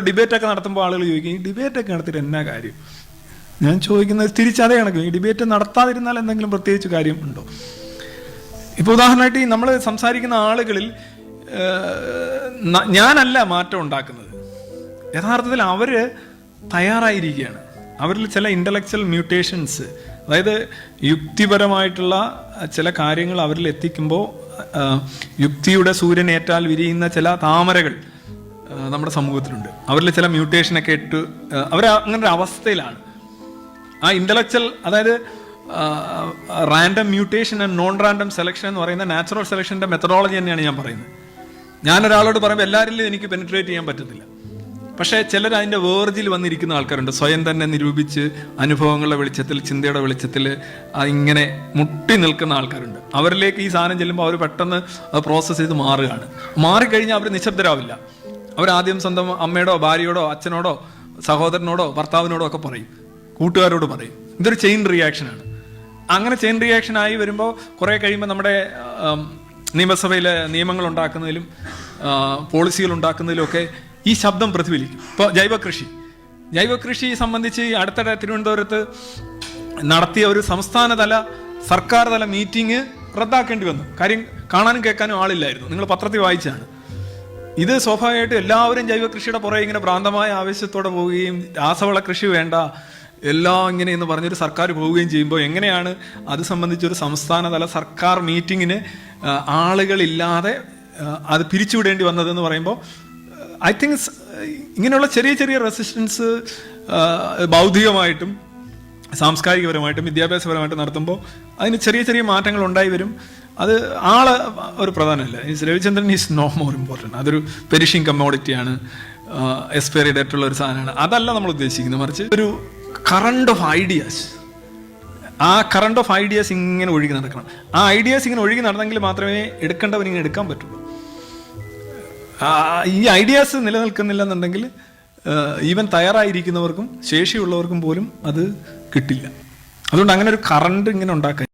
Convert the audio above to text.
Debate ഒക്കെ നടത്തുമ്പോൾ ആളുകൾ ചോദിക്കും ഈ ഡിബേറ്റൊക്കെ നടത്തിയിട്ട് എന്നാ കാര്യം? ഞാൻ ചോദിക്കുന്നത് തിരിച്ചതേ കണക്കും ഈ ഡിബേറ്റ് നടത്താതിരുന്നാൽ എന്തെങ്കിലും പ്രത്യേകിച്ച് കാര്യം ഉണ്ടോ? ഇപ്പൊ ഉദാഹരണമായിട്ട് ഈ നമ്മൾ സംസാരിക്കുന്ന ആളുകളിൽ ഞാനല്ല മാറ്റം ഉണ്ടാക്കുന്നത്. യഥാർത്ഥത്തിൽ അവർ തയ്യാറായിരിക്കുകയാണ്. അവരിൽ ചില ഇന്റലക്ച്വൽ മ്യൂട്ടേഷൻസ് അതായത് യുക്തിപരമായിട്ടുള്ള ചില കാര്യങ്ങൾ അവരിൽ എത്തിക്കുമ്പോൾ യുക്തിയുടെ സൂര്യനേറ്റാൽ വിരിയുന്ന ചില താമരകൾ നമ്മുടെ സമൂഹത്തിലുണ്ട്. അവരിൽ ചില മ്യൂട്ടേഷനൊക്കെ ഇട്ട് അവർ അങ്ങനെ ഒരു അവസ്ഥയിലാണ്. ആ ഇന്റലക്ച്വൽ അതായത് random mutation and non random selection എന്ന് പറയുന്ന നാച്ചുറൽ സെലക്ഷന്റെ മെത്തഡോളജി തന്നെയാണ് ഞാൻ പറയുന്നത്. ഞാൻ ഒരാളോട് പറയുമ്പോൾ എല്ലാവരിലും എനിക്ക് പെനിട്രേറ്റ് ചെയ്യാൻ പറ്റത്തില്ല. പക്ഷേ ചിലർ അതിന്റെ വേർജിൽ വന്നിരിക്കുന്ന ആൾക്കാരുണ്ട്. സ്വയം തന്നെ നിരൂപിച്ച് അനുഭവങ്ങളുടെ വെളിച്ചത്തിൽ ചിന്തയുടെ വെളിച്ചത്തിൽ ഇങ്ങനെ മുട്ടി നിൽക്കുന്ന ആൾക്കാരുണ്ട്. അവരിലേക്ക് ഈ സാധനം ചെല്ലുമ്പോൾ അവർ പെട്ടെന്ന് പ്രോസസ്സ് ചെയ്ത് മാറുകയാണ്. മാറിക്കഴിഞ്ഞാൽ അവർ നിശബ്ദരാവില്ല. അവരാദ്യം സ്വന്തം അമ്മയോടോ ഭാര്യയോടോ അച്ഛനോടോ സഹോദരനോടോ ഭർത്താവിനോടോ ഒക്കെ പറയും. കൂട്ടുകാരോട് പറയും. ഇതൊരു ചെയിൻ റിയാക്ഷനാണ് അങ്ങനെ ചെയിൻ റിയാക്ഷൻ ആയി വരുമ്പോൾ കുറെ കഴിയുമ്പോൾ നമ്മുടെ നിയമസഭയിലെ നിയമങ്ങൾ ഉണ്ടാക്കുന്നതിലും പോളിസികൾ ഉണ്ടാക്കുന്നതിലും ഒക്കെ ഈ ശബ്ദം പ്രതിഫലിക്കും. ഇപ്പോൾ ജൈവകൃഷി ജൈവകൃഷി സംബന്ധിച്ച് അടുത്തിടെ തിരുവനന്തപുരത്ത് നടത്തിയ ഒരു സംസ്ഥാനതല സർക്കാർ തല മീറ്റിംഗ് റദ്ദാക്കേണ്ടി വന്നു. കാര്യം കാണാനും കേൾക്കാനും ആളില്ലായിരുന്നു. നിങ്ങൾ പത്രത്തിൽ വായിച്ചാണ് ഇത് സ്വാഭാവികമായിട്ടും എല്ലാവരും ജൈവ കൃഷിയുടെ പുറകെ ഇങ്ങനെ ഭ്രാന്തമായ ആവശ്യത്തോടെ പോവുകയും രാസവള കൃഷി വേണ്ട എല്ലാം ഇങ്ങനെ എന്ന് പറഞ്ഞൊരു സർക്കാർ പോവുകയും ചെയ്യുമ്പോൾ എങ്ങനെയാണ് അത് സംബന്ധിച്ചൊരു സംസ്ഥാനതല സർക്കാർ മീറ്റിങ്ങിന് ആളുകളില്ലാതെ അത് പിരിച്ചുവിടേണ്ടി വന്നതെന്ന് പറയുമ്പോൾ ഐ തിങ്ക് ഇങ്ങനെയുള്ള ചെറിയ ചെറിയ റെസിസ്റ്റൻസ് ബൗദ്ധികമായിട്ടും സാംസ്കാരികപരമായിട്ടും വിദ്യാഭ്യാസപരമായിട്ടും നടത്തുമ്പോൾ അതിന് ചെറിയ ചെറിയ മാറ്റങ്ങൾ ഉണ്ടായി വരും. അത് ആൾ ഒരു പ്രധാനമല്ല. Ravichandran is no more important അതൊരു പെരിഷിങ് കമ്മോഡിറ്റിയാണ് എക്സ്പയറി ഡേറ്റുള്ള ഒരു സാധനമാണ്. അതല്ല നമ്മൾ ഉദ്ദേശിക്കുന്നത്. മറിച്ച് ഒരു കറണ്ട് ഓഫ് ഐഡിയാസ് ആ കറണ്ട് ഓഫ് ഐഡിയാസ് ഇങ്ങനെ ഒഴുകി നടക്കണം. ആ ഐഡിയാസ് ഇങ്ങനെ ഒഴുകി നടന്നെങ്കിൽ മാത്രമേ എടുക്കേണ്ടവൻ ഇങ്ങനെ എടുക്കാൻ പറ്റുള്ളൂ ഈ ഐഡിയാസ് നിലനിൽക്കുന്നില്ല എന്നുണ്ടെങ്കിൽ ഈവൻ തയ്യാറായിരിക്കുന്നവർക്കും ശേഷിയുള്ളവർക്കും പോലും അത് കിട്ടില്ല. അതുകൊണ്ട് അങ്ങനെ ഒരു കറണ്ട് ഇങ്ങനെ ഉണ്ടാക്കാൻ